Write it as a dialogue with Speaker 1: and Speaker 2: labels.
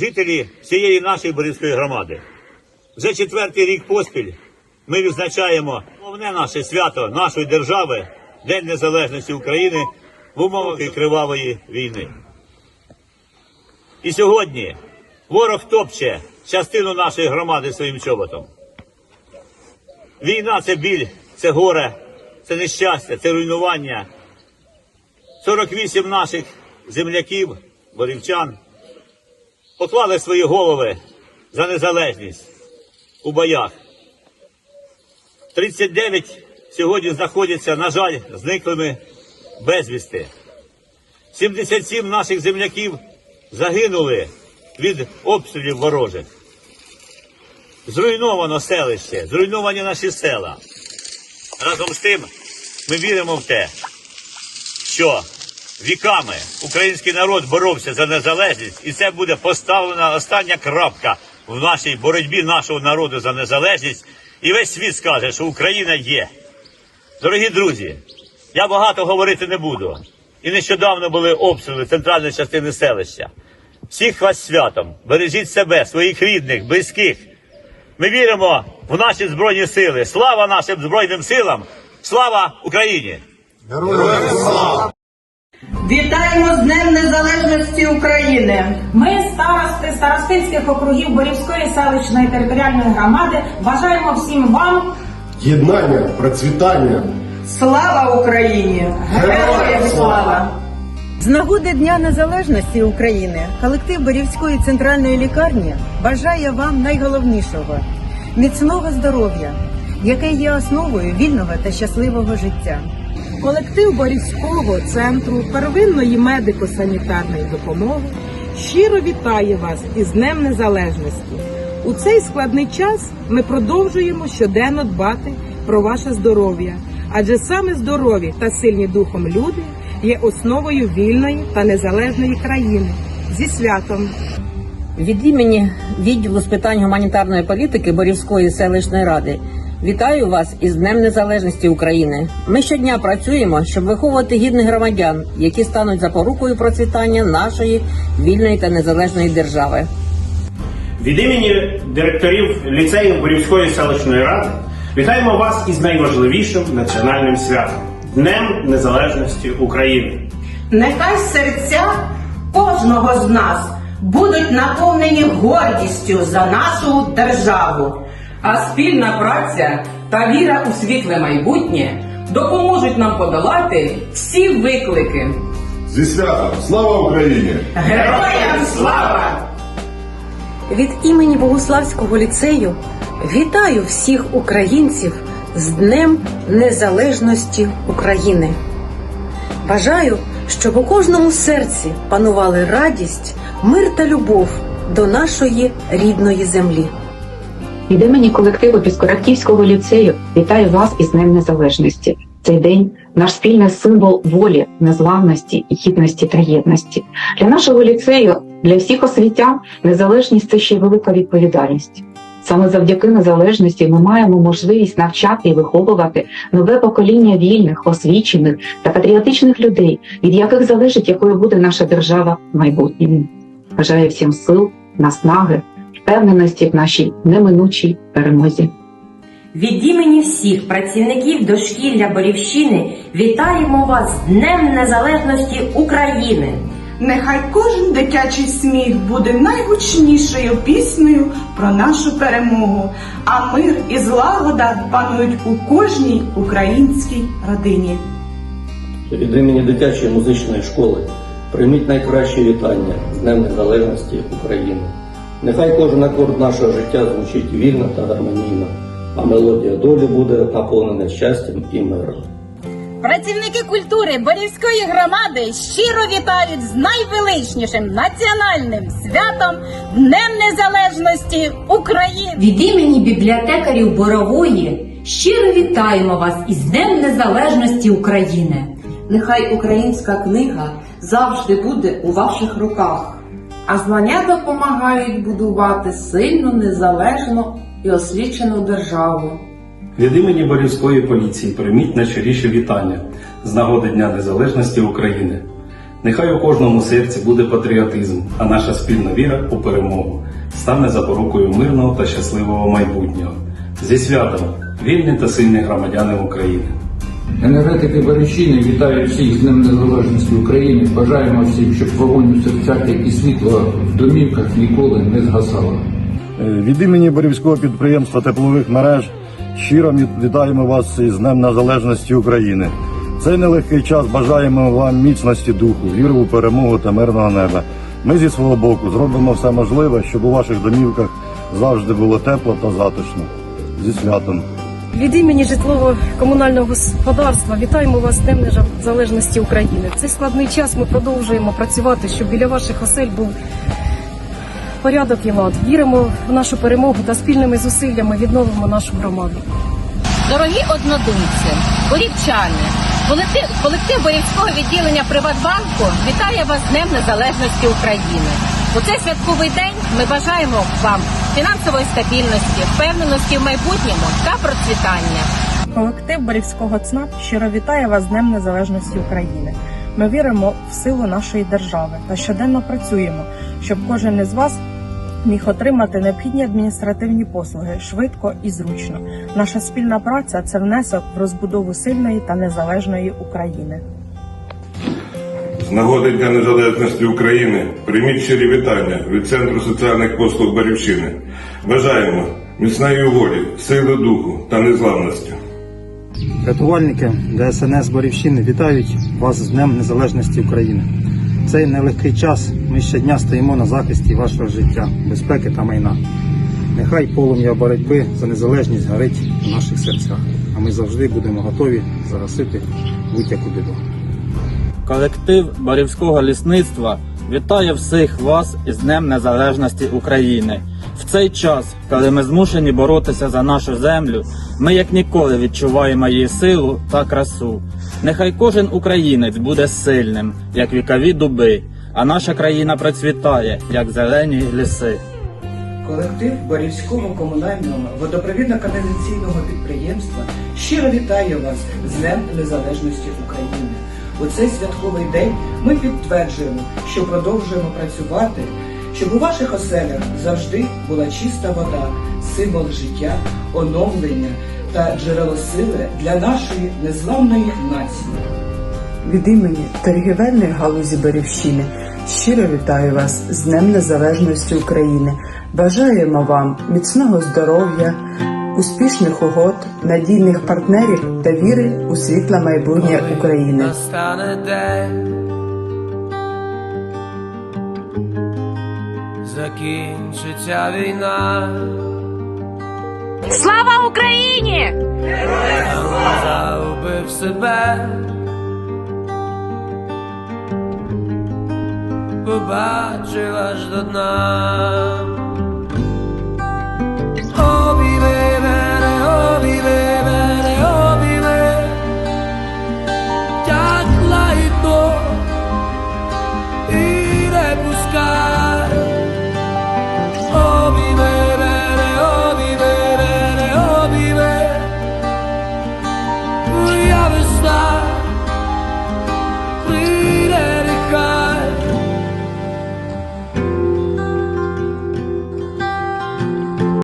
Speaker 1: жителі всієї нашої Борівської громади. Вже четвертий рік поспіль ми відзначаємо головне наше свято нашої держави, День Незалежності України в умовах кривавої війни. І сьогодні ворог топче частину нашої громади своїм чоботом. Війна це біль, це горе, це нещастя, це руйнування. 48 наших земляків, борівчан, поклали свої голови за незалежність у боях. 39 сьогодні знаходяться, на жаль, зниклими безвісти. 77 наших земляків загинули від обстрілів ворожих. Зруйновано селище, зруйновані наші села. Разом з тим ми віримо в те, що віками український народ боровся за незалежність, і це буде поставлена остання крапка в нашій боротьбі нашого народу за незалежність. І весь світ скаже, що Україна є. Дорогі друзі, я багато говорити не буду. І нещодавно були обстріли центральної частини селища. Всіх вас святом, бережіть себе, своїх рідних, близьких. Ми віримо в наші збройні сили. Слава нашим збройним силам! Слава Україні!
Speaker 2: Вітаємо з Днем Незалежності України!
Speaker 3: Ми, старости старостинських округів Борівської селищної територіальної громади, бажаємо всім вам
Speaker 4: Єднання, процвітання.
Speaker 2: Слава Україні! Героям слава!
Speaker 5: З нагоди Дня Незалежності України колектив Борівської центральної лікарні бажає вам найголовнішого міцного здоров'я, яке є основою вільного та щасливого життя.
Speaker 6: Колектив Борівського центру первинної медико-санітарної допомоги щиро вітає вас із Днем Незалежності. У цей складний час ми продовжуємо щоденно дбати про ваше здоров'я, адже саме здорові та сильні духом люди є основою вільної та незалежної країни. Зі святом!
Speaker 7: Від імені відділу з питань гуманітарної політики Борівської селищної ради вітаю вас із Днем Незалежності України. Ми щодня працюємо, щоб виховувати гідних громадян, які стануть запорукою процвітання нашої вільної та незалежної держави.
Speaker 8: Від імені директорів ліцеїв Борівської селищної ради вітаємо вас із найважливішим національним святом Днем Незалежності України.
Speaker 2: Нехай серця кожного з нас будуть наповнені гордістю за нашу державу.
Speaker 9: А спільна праця та віра у світле майбутнє допоможуть нам подолати всі виклики.
Speaker 4: Зі святом! Слава Україні!
Speaker 2: Героям слава!
Speaker 10: Від імені Богуславського ліцею вітаю всіх українців з Днем Незалежності України. Бажаю, щоб у кожному серці панували радість, мир та любов до нашої рідної землі.
Speaker 11: Від імені колективу Піскородківського ліцею вітаю вас із Днем Незалежності. Цей день наш спільний символ волі, незламності, гідності та єдності. Для нашого ліцею, для всіх освітян, незалежність це ще й велика відповідальність. Саме завдяки незалежності ми маємо можливість навчати і виховувати нове покоління вільних, освічених та патріотичних людей, від яких залежить, якою буде наша держава в майбутньому. Бажаю всім сил, наснаги, впевненості в нашій неминучій перемозі.
Speaker 12: Від імені всіх працівників дошкілля Борівщини вітаємо вас з Днем Незалежності України!
Speaker 13: Нехай кожен дитячий сміх буде найгучнішою піснею про нашу перемогу, а мир і злагода панують у кожній українській родині.
Speaker 14: Від імені дитячої музичної школи прийміть найкращі вітання з Днем Незалежності України. Нехай кожен акорд нашого життя звучить вільно та гармонійно, а мелодія долі буде наповнена щастям і миром.
Speaker 3: працівники культури Борівської громади щиро вітають з найвеличнішим національним святом Днем Незалежності України.
Speaker 12: Від імені бібліотекарів Борової щиро вітаємо вас із Днем Незалежності України!
Speaker 6: Нехай українська книга завжди буде у ваших руках, а знання допомагають будувати сильну, незалежну і освічену державу.
Speaker 8: Від імені Борівської поліції прийміть найщиріші вітання з нагоди Дня Незалежності України.
Speaker 15: Нехай у кожному серці буде патріотизм, а наша спільна віра у перемогу стане запорукою мирного та щасливого майбутнього. Зі святом, вільні та сильні громадяни України.
Speaker 16: Енергетики Борщини вітають всіх з Днем Незалежності України. Бажаємо всім, щоб вогонь у серцях і світло в домівках ніколи не згасало.
Speaker 17: Від імені Борівського підприємства теплових мереж щиро ві- вітаємо вас із Днем Незалежності України. Цей нелегкий час бажаємо вам міцності духу, віри у перемогу та мирного неба. Ми зі свого боку зробимо все можливе, щоб у ваших домівках завжди було тепло та затишно. Зі святом!
Speaker 18: Від імені житлово-комунального господарства вітаємо вас з Днем Незалежності України. В цей складний час ми продовжуємо працювати, щоб біля ваших осель був порядок і лад. Віримо в нашу перемогу та спільними зусиллями відновимо нашу громаду.
Speaker 19: Дорогі однодумці, борівчани, колектив, Борівського відділення Приватбанку вітає вас з Днем Незалежності України. У цей святковий день ми бажаємо вам фінансової стабільності, впевненості в майбутньому та процвітання.
Speaker 3: Колектив Борівського ЦНАП щиро вітає вас з Днем Незалежності України. Ми віримо в силу нашої держави та щоденно працюємо, щоб кожен із вас міг отримати необхідні адміністративні послуги швидко і зручно. Наша спільна праця це внесок в розбудову сильної та незалежної України.
Speaker 4: Нагоди Дня Незалежності України прийміть щирі вітання від Центру соціальних послуг Борівщини. Бажаємо міцної волі, сили духу та незламності.
Speaker 20: Рятувальники ДСНС Борівщини вітають вас з Днем Незалежності України. В цей нелегкий час ми щодня стоїмо на захисті вашого життя, безпеки та майна. Нехай полум'я боротьби за незалежність горить у наших серцях, а ми завжди будемо готові загасити будь-яку біду.
Speaker 21: Колектив Борівського лісництва вітає всіх вас із Днем Незалежності України. В цей час, коли ми змушені боротися за нашу землю, ми як ніколи відчуваємо її силу та красу. Нехай кожен українець буде сильним, як вікові дуби, а наша країна процвітає, як зелені ліси.
Speaker 22: Колектив Борівського комунального водопровідно-каналізаційного підприємства щиро вітає вас з Днем Незалежності України. У цей святковий день ми підтверджуємо, що продовжуємо працювати, щоб у ваших оселях завжди була чиста вода, символ життя, оновлення та джерело сили для нашої незламної нації.
Speaker 23: Від імені торгівельної галузі Борівщини щиро вітаю вас з Днем Незалежності України. Бажаємо вам міцного здоров'я, успішних угод, надійних партнерів та віри у світле майбутнє України.
Speaker 24: Настане день, закінчиться війна.
Speaker 19: Слава Україні!
Speaker 24: Загубив себе. Побачив аж до дна.